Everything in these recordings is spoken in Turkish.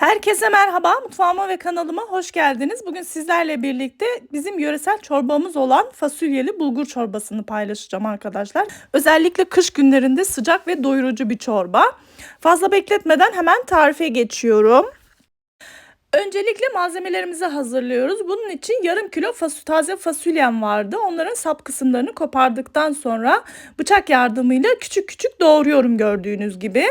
Herkese merhaba, mutfağıma ve kanalıma hoş geldiniz. Bugün sizlerle birlikte bizim yöresel çorbamız olan fasulyeli bulgur çorbasını paylaşacağım arkadaşlar. Özellikle kış günlerinde sıcak ve doyurucu bir çorba. Fazla bekletmeden hemen tarife geçiyorum. Öncelikle malzemelerimizi hazırlıyoruz. Bunun için yarım kilo fasulye, taze fasulyem vardı. Onların sap kısımlarını kopardıktan sonra bıçak yardımıyla küçük küçük doğruyorum gördüğünüz gibi.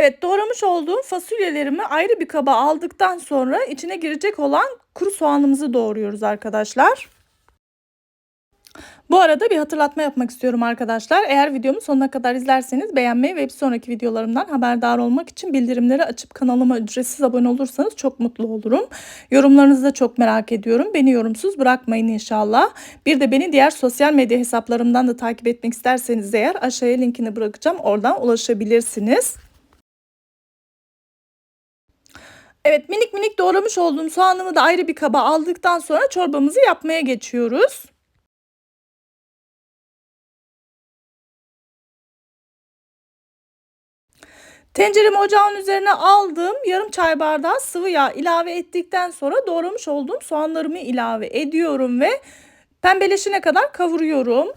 Evet doğramış olduğum fasulyelerimi ayrı bir kaba aldıktan sonra içine girecek olan kuru soğanımızı doğruyoruz arkadaşlar. Bu arada bir hatırlatma yapmak istiyorum arkadaşlar. Eğer videomu sonuna kadar izlerseniz beğenmeyi ve bir sonraki videolarımdan haberdar olmak için bildirimleri açıp kanalıma ücretsiz abone olursanız çok mutlu olurum. Yorumlarınızı da çok merak ediyorum. Beni yorumsuz bırakmayın inşallah. Bir de beni diğer sosyal medya hesaplarımdan da takip etmek isterseniz eğer aşağıya linkini bırakacağım. Oradan ulaşabilirsiniz. Evet minik minik doğramış olduğum soğanımı da ayrı bir kaba aldıktan sonra çorbamızı yapmaya geçiyoruz. Tenceremi ocağın üzerine aldım. Yarım çay bardağı sıvı yağ ilave ettikten sonra doğramış olduğum soğanlarımı ilave ediyorum ve pembeleşene kadar kavuruyorum.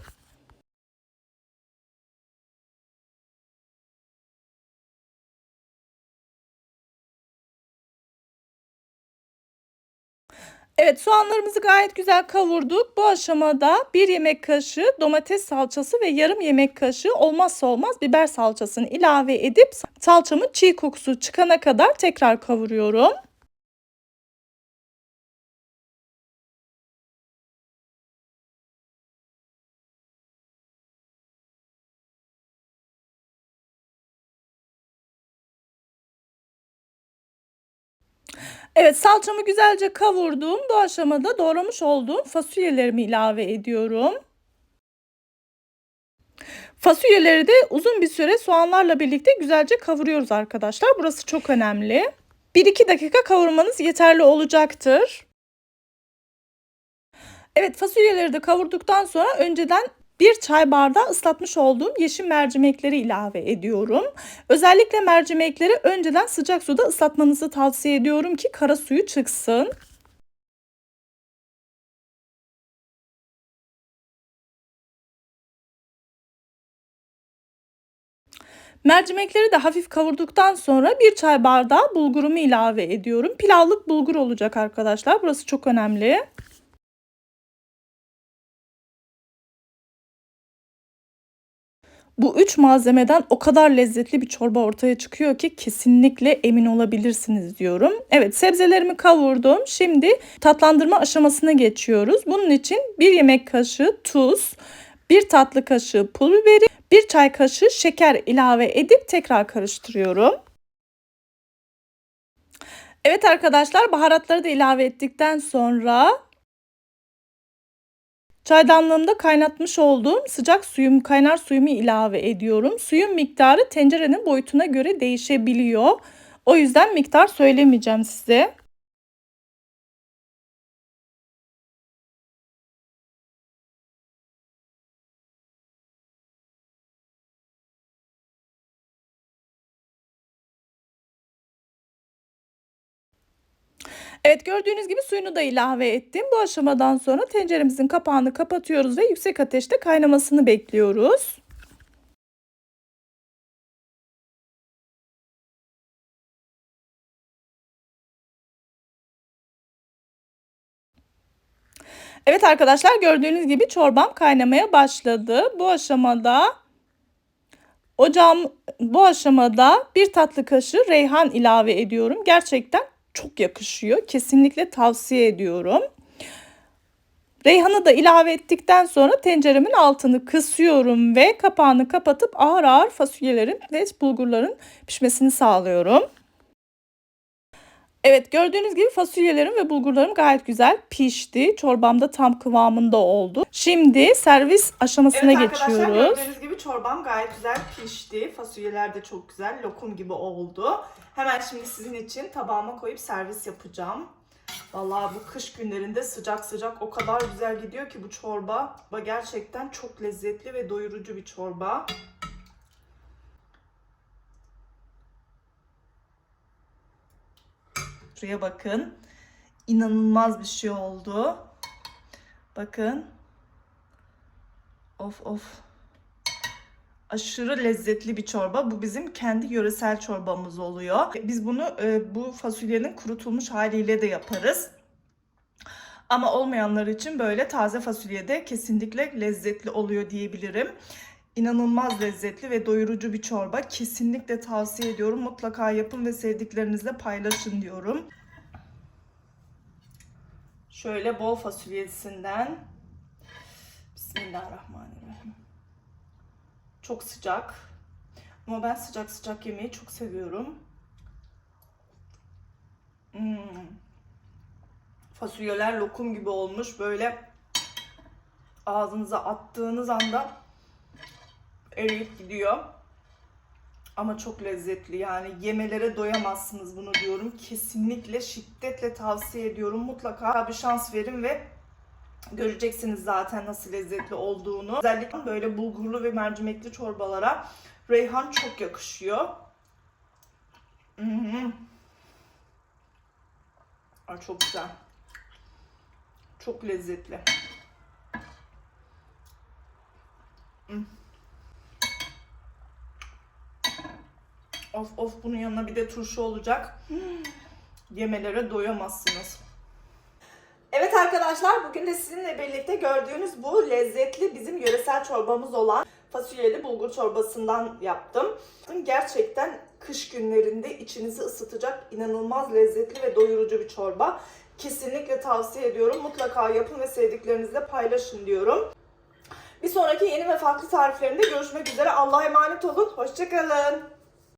Evet soğanlarımızı gayet güzel kavurduk. Bu aşamada bir yemek kaşığı domates salçası ve yarım yemek kaşığı olmazsa olmaz biber salçasını ilave edip salçamın çiğ kokusu çıkana kadar tekrar kavuruyorum. Evet salçamı güzelce kavurdum. Bu aşamada doğramış olduğum fasulyelerimi ilave ediyorum. Fasulyeleri de uzun bir süre soğanlarla birlikte güzelce kavuruyoruz arkadaşlar. Burası çok önemli. 1-2 dakika kavurmanız yeterli olacaktır. Evet fasulyeleri de kavurduktan sonra önceden bir çay bardağı ıslatmış olduğum yeşil mercimekleri ilave ediyorum. Özellikle mercimekleri önceden sıcak suda ıslatmanızı tavsiye ediyorum ki kara suyu çıksın. Mercimekleri de hafif kavurduktan sonra bir çay bardağı bulgurumu ilave ediyorum. Pilavlık bulgur olacak arkadaşlar. Burası çok önemli. Bu üç malzemeden o kadar lezzetli bir çorba ortaya çıkıyor ki kesinlikle emin olabilirsiniz diyorum. Evet sebzelerimi kavurdum. Şimdi tatlandırma aşamasına geçiyoruz. Bunun için bir yemek kaşığı tuz, bir tatlı kaşığı pul biberi, bir çay kaşığı şeker ilave edip tekrar karıştırıyorum. Evet arkadaşlar baharatları da ilave ettikten sonra Çaydanlığımda kaynatmış olduğum sıcak suyum, kaynar suyumu ilave ediyorum. Suyun miktarı tencerenin boyutuna göre değişebiliyor. O yüzden miktar söylemeyeceğim size. Evet gördüğünüz gibi suyunu da ilave ettim. Bu aşamadan sonra tenceremizin kapağını kapatıyoruz ve yüksek ateşte kaynamasını bekliyoruz. Evet arkadaşlar gördüğünüz gibi çorbam kaynamaya başladı. Bu aşamada ocağım bu aşamada bir tatlı kaşığı reyhan ilave ediyorum. Gerçekten çok yakışıyor. Kesinlikle tavsiye ediyorum. Reyhanı da ilave ettikten sonra tenceremin altını kısıyorum ve kapağını kapatıp ağır ağır fasulyelerin ve bulgurların pişmesini sağlıyorum. Evet gördüğünüz gibi fasulyelerim ve bulgurlarım gayet güzel pişti. Çorbam da tam kıvamında oldu. Şimdi servis aşamasına Evet arkadaşlar geçiyoruz. gördüğünüz gibi çorbam gayet güzel pişti. Fasulyeler de çok güzel lokum gibi oldu. Hemen şimdi sizin için tabağıma koyup servis yapacağım. Vallahi bu kış günlerinde sıcak sıcak o kadar güzel gidiyor ki bu çorba. Gerçekten çok lezzetli ve doyurucu bir çorba. Şuraya bakın. İnanılmaz bir şey oldu. Bakın. Of of. Aşırı lezzetli bir çorba. Bu bizim kendi yöresel çorbamız oluyor. Biz bunu e, bu fasulyenin kurutulmuş haliyle de yaparız. Ama olmayanlar için böyle taze fasulye de kesinlikle lezzetli oluyor diyebilirim. İnanılmaz lezzetli ve doyurucu bir çorba. Kesinlikle tavsiye ediyorum. Mutlaka yapın ve sevdiklerinizle paylaşın diyorum. Şöyle bol fasulyesinden. Bismillahirrahmanirrahim. Çok sıcak. Ama ben sıcak sıcak yemeği çok seviyorum. Hmm. Fasulyeler lokum gibi olmuş. Böyle ağzınıza attığınız anda eriyip gidiyor. Ama çok lezzetli yani yemelere doyamazsınız bunu diyorum. Kesinlikle şiddetle tavsiye ediyorum. Mutlaka bir şans verin ve göreceksiniz zaten nasıl lezzetli olduğunu. Özellikle böyle bulgurlu ve mercimekli çorbalara reyhan çok yakışıyor. Mhm. Ay çok güzel. Çok lezzetli. Mm. Of of bunun yanına bir de turşu olacak. Yemelere doyamazsınız. Evet arkadaşlar bugün de sizinle birlikte gördüğünüz bu lezzetli bizim yöresel çorbamız olan fasulyeli bulgur çorbasından yaptım. Gerçekten kış günlerinde içinizi ısıtacak inanılmaz lezzetli ve doyurucu bir çorba. Kesinlikle tavsiye ediyorum. Mutlaka yapın ve sevdiklerinizle paylaşın diyorum. Bir sonraki yeni ve farklı tariflerimde görüşmek üzere. Allah'a emanet olun. Hoşçakalın.